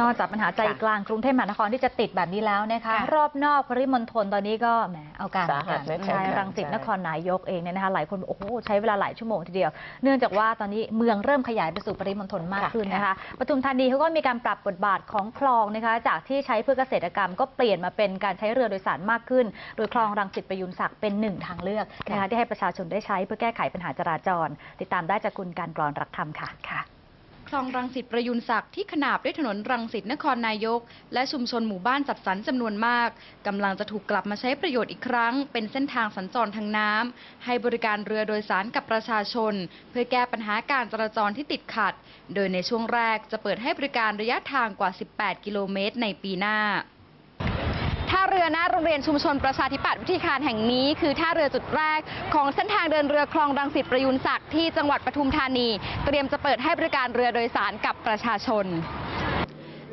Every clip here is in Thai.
นอกจากปัญหาใจค่ะกลางกรุงเทพมหานครที่จะติดแบบนี้แล้วนะคะ ค่ะรอบนอกปริมณฑลตอนนี้ก็แหมเอาการสาหัสเหมือนกันไม่แพ้ใช่กันรังสิตใช่ นครนายกเองเนี่ยนะคะหลายคนบอกโอ้โหใช้เวลาหลายชั่วโมงทีเดียว เนื่องจากว่าตอนนี้เมืองเริ่มขยายไปสู่ปริมณฑลมากค่ะ ขึ้นนะคะปทุมธานีเขาก็มีการปรับบทบาทของคลองนะคะ จากที่ใช้เพื่อเกษตรกรรม ก็เปลี่ยนมาเป็นการใช้เรือโดยสารมากขึ้น โดยคลองรังสิตประยุนศักดิ์เป็นหนึ่งทางเลือกนะคะที่ให้ประชาชนได้ใช้เพื่อแก้ไขปัญหาจราจร ติดตามได้จากคุณการกรอนรักธรรมค่ะ คลองรังสิตประยุนศักดิ์ที่ขนาบด้วยถนนรังสิตนครนายก และชุมชนหมู่บ้านจัดสรรจำนวนมากกำลังจะถูกกลับมาใช้ประโยชน์อีกครั้ง เป็นเส้นทางสัญจรทางน้ำให้บริการเรือโดยสารกับประชาชน เพื่อแก้ปัญหาการจราจรที่ติดขัด โดยในช่วงแรกจะเปิดให้บริการระยะทางกว่า 18 กิโลเมตรในปีหน้า รือหน้าโรงเรียนชุมชนประชาธิปัตย์วิทยาคารแห่งนี้คือท่าเรือจุดแรก ของเส้นทางเดินเรือคลองรังสิตประยุนศักดิ์ที่จังหวัดปทุมธานี เตรียมจะเปิดให้บริการเรือโดยสารกับประชาชน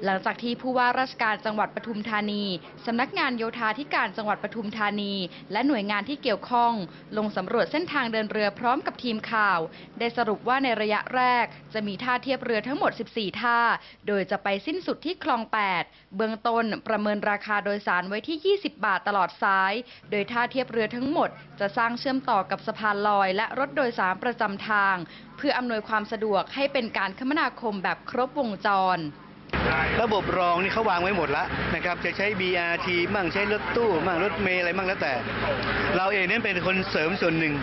หลังจากที่ผู้ว่าราชการจังหวัดปทุมธานี สำนักงานโยธาธิการจังหวัดปทุมธานี และหน่วยงานที่เกี่ยวข้อง ลงสำรวจเส้นทางเดินเรือพร้อมกับทีมข่าว ได้สรุปว่าในระยะแรก จะมีท่าเทียบเรือทั้งหมด 14 ท่า โดยจะไปสิ้นสุดที่คลอง 8 เบื้องต้นประเมินราคาโดยสารไว้ที่ 20 บาทตลอดสาย โดยท่าเทียบเรือทั้งหมด จะสร้างเชื่อมต่อกับสะพานลอย และรถโดยสารประจำทาง เพื่ออำนวยความสะดวกให้เป็นการคมนาคมแบบครบวงจร ระบบรองนี่เขาวางไว้หมดแล้วนะครับ จะใช้ BRT มั่งใช้รถตู้ มั่งรถเมล์อะไรมั่งแล้วแต่ เราเองนั้นเป็นคนเสริมส่วนหนึ่ง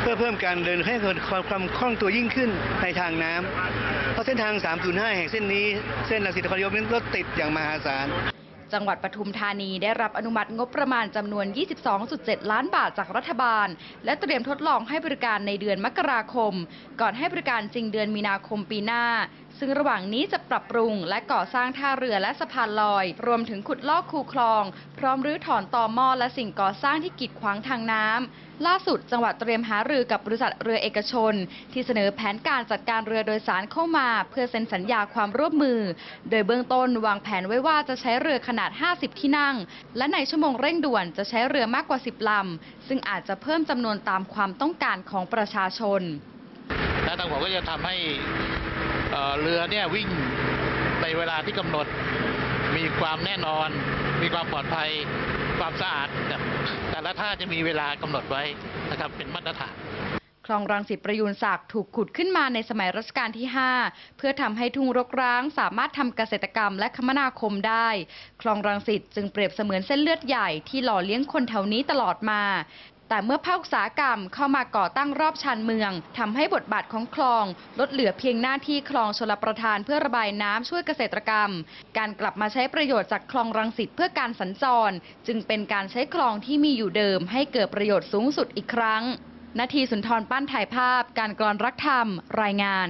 เพื่อเพิ่มการเดินให้เกิดความความคล่องตัวยิ่งขึ้นในทางน้ำเพราะเส้นทาง 305 แห่งเส้นนี้เส้นรังสิตนครนายกนั้นรถติดอย่างมหาศาลจังหวัดปทุมธานีได้รับอนุมัติงบประมาณจำนวน 22.7 ล้านบาทจากรัฐบาล และเตรียมทดลองให้บริการในเดือนมกราคม ก่อนให้บริการจริงเดือนมีนาคมปีหน้า ซึ่งระหว่างนี้จะปรับปรุงและก่อสร้างท่าเรือและสะพานลอย รวมถึงขุดลอกคูคลอง พร้อมรื้อถอนตอหม้อและสิ่งก่อสร้างที่กีดขวางทางน้ำล่าสุดจังหวัดเตรียมหารือกับบริษัทเรือเอกชน ที่เสนอแผนการจัดการเรือโดยสารเข้ามา เพื่อเซ็นสัญญาความร่วมมือ โดยเบื้องต้นวางแผนไว้ว่าจะใช้เรือขนาด 50 ที่นั่ง และในชั่วโมงเร่งด่วนจะใช้เรือมากกว่า 10ลำซึ่งอาจจะเพิ่มจำนวนตามความต้องการของประชาชนและทางผมก็จะทำให้ เเรือเนี่ยวิ่งในเวลาที่กำหนด มีความแน่นอน มีความปลอดภัย ความสะอาด แต่และท่าจะมีเวลากำหนดไว้นะครับเป็นมาตรฐานคลองรังสิตประยูนศักดิ์ถูกขุดขึ้นมาในสมัยรัชกาลที่ 5 เพื่อทำให้ทุ่งรกร้างสามารถทำเกษตรกรรมและคมนาคมได้ คลองรังสิตจึงเปรียบเสมือนเส้นเลือดใหญ่ที่หล่อเลี้ยงคนแถวนี้ตลอดมา แต่เมื่อภาคอุตสาหกรรมเข้ามาก่อตั้งรอบชานเมืองทำให้บทบาทของคลอง ลดเหลือเพียงหน้าที่คลองชลประทานเพื่อระบายน้ำช่วยเกษตรกรรม การกลับมาใช้ประโยชน์จากคลองรังสิตเพื่อการสัญจร จึงเป็นการใช้คลองที่มีอยู่เดิม ให้เกิดประโยชน์สูงสุดอีกครั้ง นาทีสุนทรปั้นถ่ายภาพ การกรอนรักธรรม รายงาน